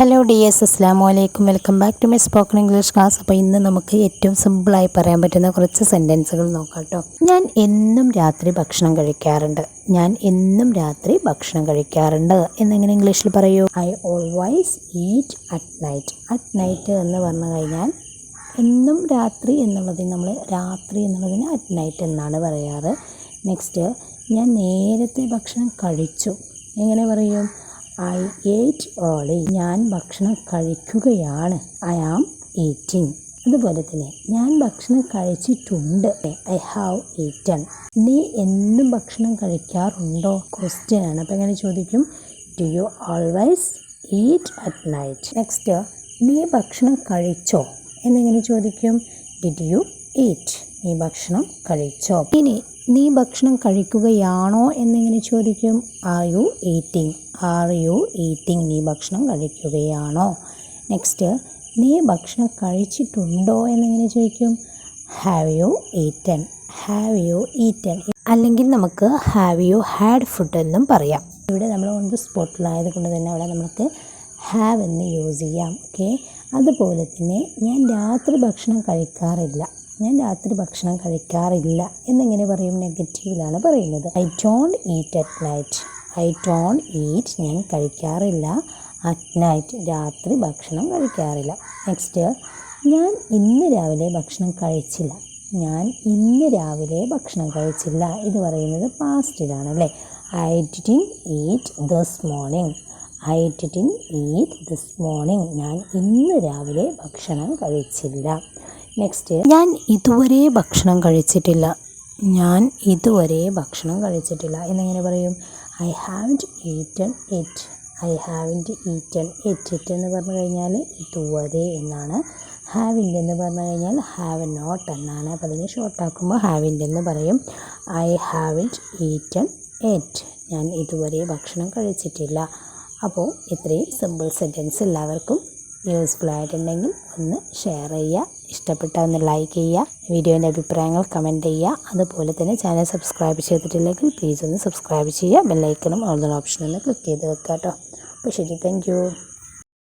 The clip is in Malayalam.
ഹലോ ഡി എസ് അസ്ലാം വലൈക്കും welcome back to my spoken English class അപ്പോൾ ഇന്ന് നമുക്ക് ഏറ്റവും സിമ്പിളായി പറയാൻ പറ്റുന്ന കുറച്ച് സെന്റൻസുകൾ നോക്കാം കേട്ടോ ഞാൻ എന്നും രാത്രി ഭക്ഷണം കഴിക്കാറുണ്ട്. ഞാൻ എന്നും രാത്രി ഭക്ഷണം കഴിക്കാറുണ്ട്. എന്നെങ്ങനെ ഇംഗ്ലീഷിൽ പറയൂ? I always eat at night at night എന്ന് പറഞ്ഞു കഴിഞ്ഞാൽ എന്നും രാത്രി എന്നുള്ളതിന് നമ്മൾ രാത്രി എന്നുള്ളതിന് അറ്റ് നൈറ്റ് എന്നാണ് പറയാറ്. നെക്സ്റ്റ് ഞാൻ നേരത്തെ ഭക്ഷണം കഴിച്ചു. എങ്ങനെ പറയും? ഐ ഏറ്റ് ഓളി ഞാൻ ഭക്ഷണം കഴിക്കുകയാണ്. I am eating. അതുപോലെ തന്നെ ഞാൻ ഭക്ഷണം കഴിച്ചിട്ടുണ്ട്. I have eaten. നീ എന്നും ഭക്ഷണം കഴിക്കാറുണ്ടോ? ക്വസ്റ്റ്യൻ ആണ്. അപ്പം എങ്ങനെ ചോദിക്കും? Do you always eat at night next നീ ഭക്ഷണം കഴിച്ചോ? എന്നെങ്ങനെ ചോദിക്കും? ഡിഡ് യു ഈറ്റ് നീ ഭക്ഷണം കഴിച്ചോ? ഇനി നീ ഭക്ഷണം കഴിക്കുകയാണോ എന്നിങ്ങനെ ചോദിക്കും. Are you eating are you eating നീ ഭക്ഷണം കഴിക്കുകയാണോ? നെക്സ്റ്റ് നീ ഭക്ഷണം കഴിച്ചിട്ടുണ്ടോ എന്നിങ്ങനെ ചോദിക്കും. Have you eaten have you eaten അല്ലെങ്കിൽ നമുക്ക് ഹാവ് യു ഹാഡ് ഫുഡ് എന്നും പറയാം. ഇവിടെ നമ്മൾ ഓൺ ദ സ്പോട്ടിലായത് കൊണ്ട് തന്നെ അവിടെ നമുക്ക് ഹാവ് എന്ന് യൂസ് ചെയ്യാം. ഓക്കെ അതുപോലെ തന്നെ ഞാൻ രാത്രി ഭക്ഷണം കഴിക്കാറില്ല. ഞാൻ രാത്രി ഭക്ഷണം കഴിക്കാറില്ല എന്നിങ്ങനെ പറയും നെഗറ്റീവിലാണ് പറയുന്നത്. I don't eat at night I don't eat ഞാൻ കഴിക്കാറില്ല അറ്റ് നൈറ്റ് രാത്രി ഭക്ഷണം കഴിക്കാറില്ല. നെക്സ്റ്റ് ഞാൻ ഇന്ന് രാവിലെ ഭക്ഷണം കഴിച്ചില്ല. ഞാൻ ഇന്ന് രാവിലെ ഭക്ഷണം കഴിച്ചില്ല. ഇത് പറയുന്നത് പാസ്റ്റിലാണ് അല്ലേ? I didn't eat this morning I didn't eat this morning ഞാൻ ഇന്ന് രാവിലെ ഭക്ഷണം കഴിച്ചില്ല. നെക്സ്റ്റ് ഞാൻ ഇതുവരെ ഭക്ഷണം കഴിച്ചിട്ടില്ല. ഞാൻ ഇതുവരെ ഭക്ഷണം കഴിച്ചിട്ടില്ല. എന്നെങ്ങനെ പറയും? I haven't eaten it I have eaten it it എന്ന് പറഞ്ഞു കഴിഞ്ഞാൽ ഇതുവരെ എന്നാണ്. ഹാവിന്റെ എന്ന് പറഞ്ഞു കഴിഞ്ഞാൽ ഹാവ് നോട്ട് എന്നാണ്. അപ്പോൾ അതിനെ ഷോർട്ടാക്കുമ്പോൾ ഹാവിന്റെ എന്ന് പറയും. ഐ ഹാവിന്റ് ഈറ്റൺ ഇറ്റ് ഞാൻ ഇതുവരെ ഭക്ഷണം കഴിച്ചിട്ടില്ല. അപ്പോൾ ഇത്രയും സിമ്പിൾ സെന്റൻസ് എല്ലാവർക്കും യൂസ്ഫുൾ ആയിട്ടുണ്ടെങ്കിൽ ഒന്ന് ഷെയർ ചെയ്യുക ഇഷ്ടപ്പെട്ട ഒന്ന് ലൈക്ക് ചെയ്യുക വീഡിയോന്റെ അഭിപ്രായങ്ങൾ കമന്റ് ചെയ്യുക. അതുപോലെ തന്നെ ചാനൽ സബ്സ്ക്രൈബ് ചെയ്തിട്ടില്ലെങ്കിൽ പ്ലീസ് ഒന്ന് സബ്സ്ക്രൈബ് ചെയ്യുക. ബെല്ലൈക്കണും ഓൾ ഓപ്ഷൻ ഒന്ന് ക്ലിക്ക് ചെയ്ത് വെക്കുക കേട്ടോ. അപ്പോൾ ശരി താങ്ക്